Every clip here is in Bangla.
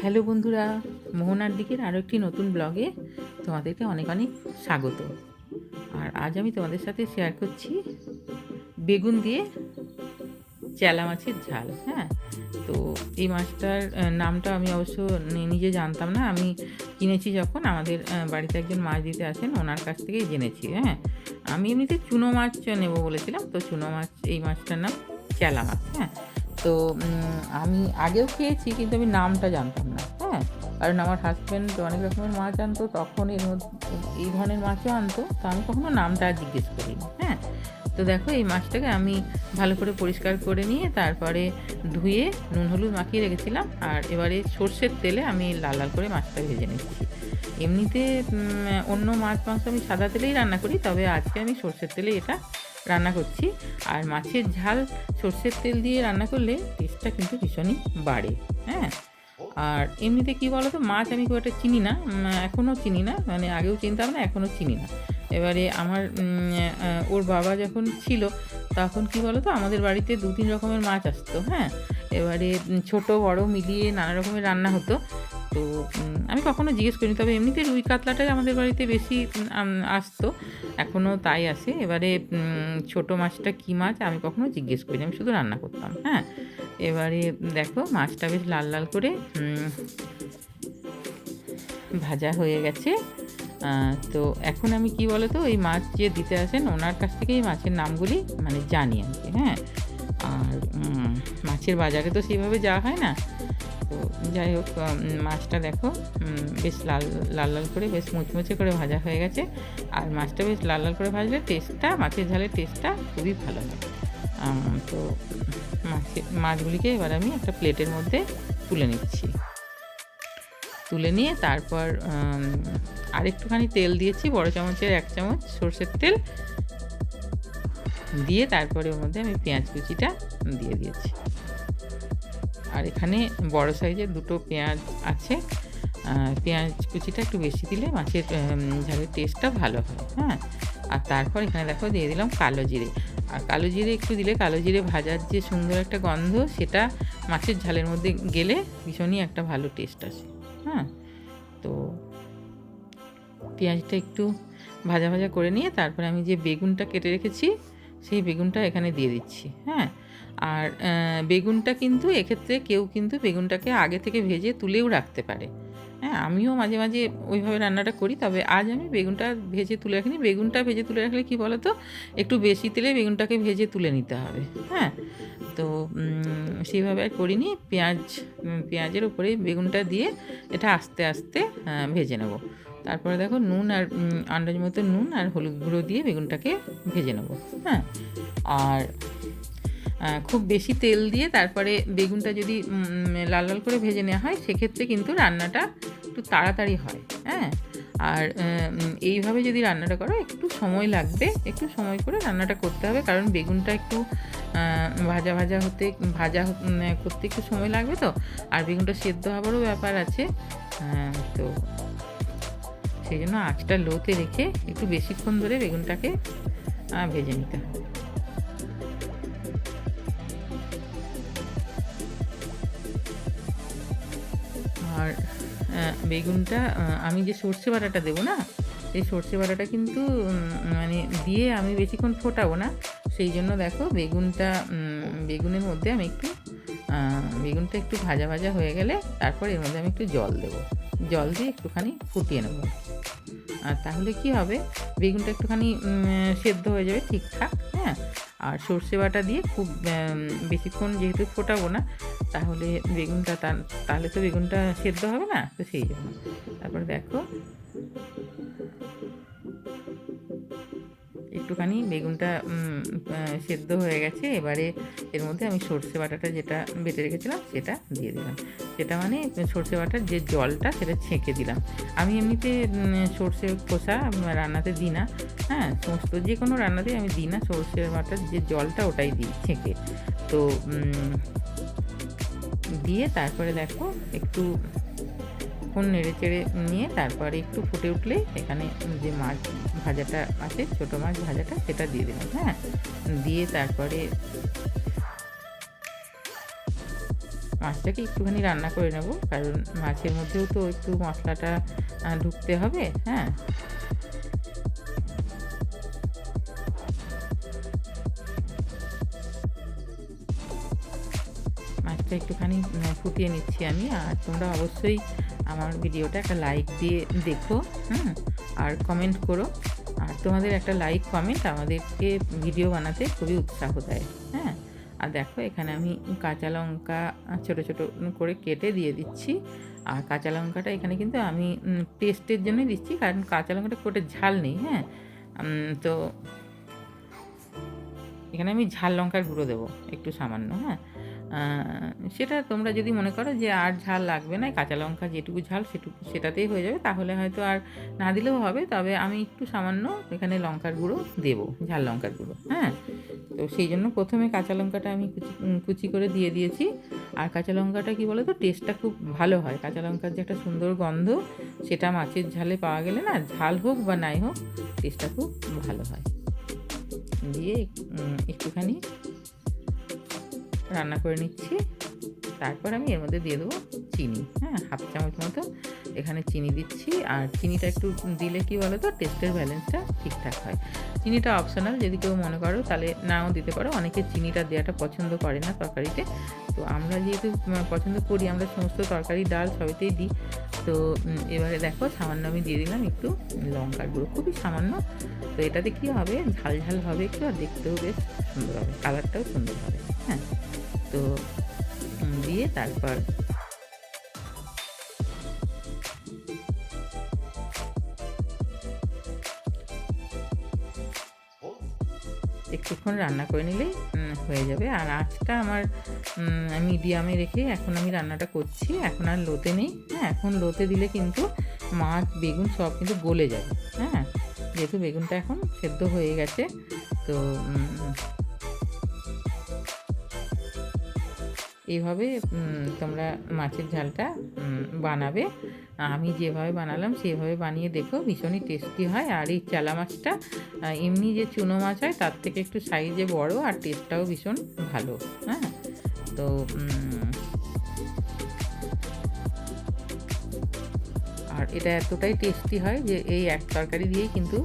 হ্যালো বন্ধুরা, মোহনার দিকের আরও একটি নতুন ব্লগে তোমাদেরকে অনেক অনেক স্বাগত। আর আজ আমি তোমাদের সাথে শেয়ার করছি বেগুন দিয়ে চেলা মাছের ঝাল হ্যাঁ? তো এই মাছটার নামটা আমি অবশ্য নিজে জানতাম না। আমি কিনেছি যখন আমাদের বাড়িতে একজন মাছ দিতে আসেন, ওনার কাছ থেকেই জেনেছি হ্যাঁ? আমি এমনিতে চুনো মাছ নেব বলেছিলাম, তো চুনো মাছ, এই মাছটার নাম চেলা মাছ হ্যাঁ? তো আমি আগেও খেয়েছি, কিন্তু আমি নামটা জানতাম না হ্যাঁ? কারণ আমার হাজব্যান্ড অনেক রকমের মাছ আনতো, তখন এর মধ্যে এই ধরনের মাছও আনতো, তো আমি কখনো নামটা জিজ্ঞেস করিনি হ্যাঁ? তো দেখো, এই মাছটাকে আমি ভালো করে পরিষ্কার করে নিয়ে তারপরে ধুয়ে নুন হলুদ মাখিয়ে রেখেছিলাম, আর এবারে সর্ষের তেলে আমি লাল লাল করে মাছটা ভেজে নিচ্ছি। এমনিতে অন্য মাছ মাংস আমি সাদা তেলেই রান্না করি, তবে আজকে আমি সর্ষের তেলে এটা রান্না করছি। আর মাছের ঝাল, সর্ষের তেল দিয়ে রান্না করলে টেস্টটা কিন্তু ভীষণই বাড়ে হ্যাঁ? আর এমনিতে কি বলো তো মাছ আমি খুব একটা চিনি না এখনও চিনি না মানে আগেও চিনতাম না, এখনও চিনি না। এবারে আমার ওর বাবা যখন ছিল, তখন কি বলো তো আমাদের বাড়িতে দু তিন রকমের মাছ আসতো হ্যাঁ? এবারে ছোট, বড় মিলিয়ে নানা রকমের রান্না হতো। তো আমি কখনো জিজ্ঞেস করিনি, তবে এমনিতে রুই কাতলাটাই আমাদের বাড়িতে বেশি আসতো। এখনও তাই আসে এবারে ছোট মাছটা কী মাছ, আমি কখনো জিজ্ঞেস করিনি, আমি শুধু রান্না করতাম হ্যাঁ? এবারে, দেখো, মাছটা বেশ লাল লাল করে ভাজা হয়ে গেছে। তো এখন আমি কি বলো তো এই মাছ যে দিতে আসেন, ওনার কাছ থেকে এই মাছের নামগুলি মানে জানি আর কি হ্যাঁ। আর মাছের বাজারে তো সেইভাবে যাওয়া হয় না। তো যাই হোক মাছটা দেখো বেশ লাল লাল লাল করে, বেশ মুচমুচে করে ভাজা হয়ে গেছে। আর মাছটা বেশ লাল লাল করে ভাজলে টেস্টটা মাছের ঝালের টেস্টটা খুবই ভালো হয়। তো মাছের, মাছগুলিকে এবার আমি একটা প্লেটের মধ্যে তুলে নিচ্ছি। তুলে নিয়ে তারপর আর একটুখানি তেল দিয়েছি, বড় চামচের এক চামচ সর্ষের তেল। দিয়ে তারপরে ওর মধ্যে আমি পেঁয়াজ কুচিটা দিয়ে দিয়েছি। আর এখানে বড় সাইজের দুটো পেঁয়াজ আছে। পেঁয়াজ কুচিটা একটু বেশি দিলে মাছের ঝালের টেস্টটা ভালো হয় হ্যাঁ। আর তারপর এখানে দেখো দিয়ে দিলাম কালো জিরে। আর কালো জিরে একটু দিলে কালো জিরে ভাজার যে সুন্দর একটা গন্ধ, সেটা মাছের ঝালের মধ্যে গেলে ভীষণই একটা ভালো টেস্ট আসে হ্যাঁ। তো পেঁয়াজটা একটু ভাজা ভাজা করে নিয়ে তারপরে আমি যে বেগুনটা কেটে রেখেছি, সেই বেগুনটা এখানে দিয়ে দিচ্ছি হ্যাঁ? আর বেগুনটা কিন্তু এক্ষেত্রে কেউ কিন্তু বেগুনটাকে আগে থেকে ভেজে তুলেও রাখতে পারে হ্যাঁ? আমিও মাঝে মাঝে ওইভাবে রান্নাটা করি, তবে আজ আমি বেগুনটা ভেজে তুলে রাখিনি। বেগুনটা ভেজে তুলে রাখলে কি বলো তো একটু বেশি তেলে বেগুনটাকে ভেজে তুলে নিতে হবে হ্যাঁ? তো সেইভাবে আর করিনি। পেঁয়াজ পেঁয়াজের উপরে বেগুনটা দিয়ে এটা আস্তে আস্তে ভেজে নেব। তারপরে দেখো নুন আর আন্দাজ মতো নুন আর হলুদ গুঁড়ো দিয়ে বেগুনটাকে ভেজে নেব হ্যাঁ? আর খুব বেশি তেল দিয়ে তারপরে বেগুনটা যদি লাল লাল করে ভেজে নেওয়া হয়, সেক্ষেত্রে কিন্তু রান্নাটা একটু তাড়াতাড়ি হয় হ্যাঁ? আর এইভাবে যদি রান্নাটা করো, একটু সময় লাগবে, একটু সময় করে রান্নাটা করতে হবে, কারণ বেগুনটা একটু ভাজা ভাজা হতে, ভাজা করতে একটু সময় লাগবে তো, আর বেগুনটা সেদ্ধ হওয়ারও ব্যাপার আছে তো সেই জন্য আঁচটা লোতে রেখে একটু বেশিক্ষণ ধরে বেগুনটাকে ভেজে নিতে হবে। আর বেগুনটা আমি যে সর্ষে বাটাটা দেবো না সেই সর্ষে বাটাটা কিন্তু মানে দিয়ে আমি বেশিক্ষণ ফোটাবো না। সেই জন্য দেখো বেগুনটা বেগুনের মধ্যে আমি একটু বেগুনটা একটু ভাজা ভাজা হয়ে গেলে তারপর এর মধ্যে আমি একটু জল দেবো। জল দিয়ে একটুখানি ফুটিয়ে নেব। আর তাহলে কি হবে? বেগুনটা একটুখানি সেদ্ধ হয়ে যাবে ঠিকঠাক হ্যাঁ? আর সর্ষে বাটা দিয়ে খুব বেশিক্ষণ যেহেতু ফোটাবো না, তাহলে বেগুনটা তাহলে তো বেগুনটা সেদ্ধ হবে না, তো সেই জন্য। তারপর দেখো একটুখানি বেগুনটা সেদ্ধ হয়ে গেছে। এবারে এর মধ্যে আমি সর্ষে বাটাটা যেটা বেটে রেখেছিলাম সেটা দিয়ে দিলাম। সেটা মানে সর্ষে বাটার যে জলটা সেটা ছেঁকে দিলাম। আমি এমনিতে সর্ষে খোসা রান্নাতে দিই না। হ্যাঁ সমস্ত যে কোনো রান্নাতেই আমি দিই না। সর্ষে বাটার যে জলটা ওটাই দিই ছেঁকে। তো দিয়ে তারপরে দেখো একটু নেড়ে চেড়ে নিয়ে তারপরে একটু ফুটে উঠলে এখানে যে মাছ ভাজাটা আছে, ছোটো মাছ ভাজাটা, সেটা দিয়ে দিলাম হ্যাঁ? দিয়ে তারপরে মাছটাকে একটুখানি রান্না করে নেব, কারণ মাছের মধ্যেও তো একটু মশলাটা ঢুকতে হবে হ্যাঁ? মাছটা একটুখানি ফুটিয়ে নিচ্ছি আমি, আর তোমরা অবশ্যই আমার ভিডিওটা একটা লাইক দিয়ে দেখো, হুম? আর কমেন্ট করো। তোমাদের একটা লাইক কমেন্ট আমাদেরকে ভিডিও বানাতে খুবই উৎসাহ দেয় হ্যাঁ? আর দেখো, এখানে আমি কাঁচা লঙ্কা ছোটো ছোটো করে কেটে দিয়ে দিচ্ছি। আর কাঁচা লঙ্কাটা এখানে কিন্তু আমি টেস্টের জন্যই দিচ্ছি, কারণ কাঁচা লঙ্কাটা কোটে ঝাল নেই হ্যাঁ? তো এখানে আমি ঝাল লঙ্কার গুঁড়ো দেবো, একটু সামান্য হ্যাঁ? সেটা তোমরা যদি মনে করো যে আর ঝাল লাগবে না, কাঁচা লঙ্কা যেটুকু ঝাল সেটুকু সেটাতেই হয়ে যাবে, তাহলে হয়তো আর না দিলেও হবে, তবে আমি একটু সামান্য এখানে লঙ্কার গুঁড়ো দেবো, ঝাল লঙ্কার গুঁড়ো হ্যাঁ? তো সেই জন্য প্রথমে কাঁচা লঙ্কাটা আমি কুচি কুচি করে দিয়ে দিয়েছি, আর কাঁচা লঙ্কাটা কি বলো তো টেস্টটা খুব ভালো হয়, কাঁচা লঙ্কার যে একটা সুন্দর গন্ধ, সেটা মাছের ঝালে পাওয়া গেলে না, ঝাল হোক বা নাই হোক টেস্টটা খুব ভালো হয়। দিয়ে একটুখানি রান্না করে নিচ্ছি। তারপর আমি এর মধ্যে দিয়ে দেবো চিনি। হ্যাঁ হাফ চামচ মতো এখানে চিনি দিচ্ছি। আর চিনিটা একটু দিলে কি বলো তো টেস্টের ব্যালেন্সটা ঠিকঠাক হয়। চিনিটা অপশনাল যদি কেউ মনে করো, তাহলে নাও দিতে পারো। অনেকে চিনিটা দেওয়াটা পছন্দ করে না তরকারিতে। তো আমরা যেহেতু পছন্দ করি, আমরা সমস্ত তরকারি, ডাল সবেতেই দিই। তো এবারে দেখো, সামান্য আমি দিয়ে দিলাম একটু লঙ্কার গুঁড়ো। খুবই সামান্য। তো এটাতে কী হবে? ঝাল ঝাল হবে একটু, আর দেখতেও বেশ সুন্দর হবে। কালারটাও সুন্দর হবে। হ্যাঁ। তো দিয়ে তারপর একটুক্ষণ রান্না করে নিলেই হয়ে যাবে। আর আঁচটা আমার মিডিয়ামে রেখে এখন আমি রান্নাটা করছি। এখন আর লোতে নেই। হ্যাঁ এখন লোতে দিলে কিন্তু মাছ, বেগুন সব কিন্তু গলে যাবে। হ্যাঁ যেহেতু বেগুনটা এখন সেদ্ধ হয়ে গেছে, তো এইভাবে তোমরা মাছের ঝালটা বানাবে। আমি যেভাবে বানালাম সেভাবে বানিয়ে দেখো, ভীষণই টেস্টি হয়। আর এই চালা মাছটা এমনি যে চুনো মাছ হয়, তার থেকে একটু সাইজে বড় আর টেস্টটাও ভীষণ ভালো হ্যাঁ? তো আর এটা এতটাই টেস্টি হয় যে এই এক তরকারি দিয়েই কিন্তু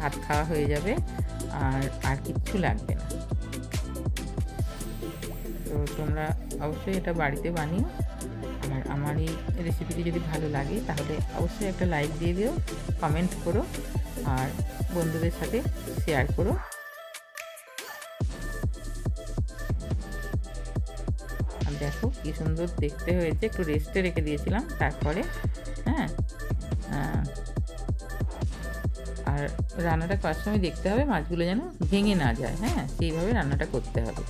ভাত খাওয়া হয়ে যাবে, আর আর কিচ্ছু লাগবে না। তো তোমরা অবশ্যই এটা বাড়িতে বানিও। আর আমার এই রেসিপিটি যদি ভালো লাগে, তাহলে অবশ্যই একটা লাইক দিয়ে দিও কমেন্ট করো, আর বন্ধুদের সাথে শেয়ার করো। আর দেখো কি সুন্দর দেখতে হয়েছে, একটু রেস্টে রেখে দিয়েছিলাম, তারপরে হ্যাঁ আর রান্নাটা করার সময় দেখতে হবে মাছগুলো যেন ভেঙে না যায় হ্যাঁ সেইভাবে রান্নাটা করতে হবে।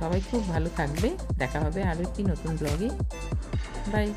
সবাই খুব ভালো থাকবে। দেখা হবে আরও একটি নতুন ব্লগে বাই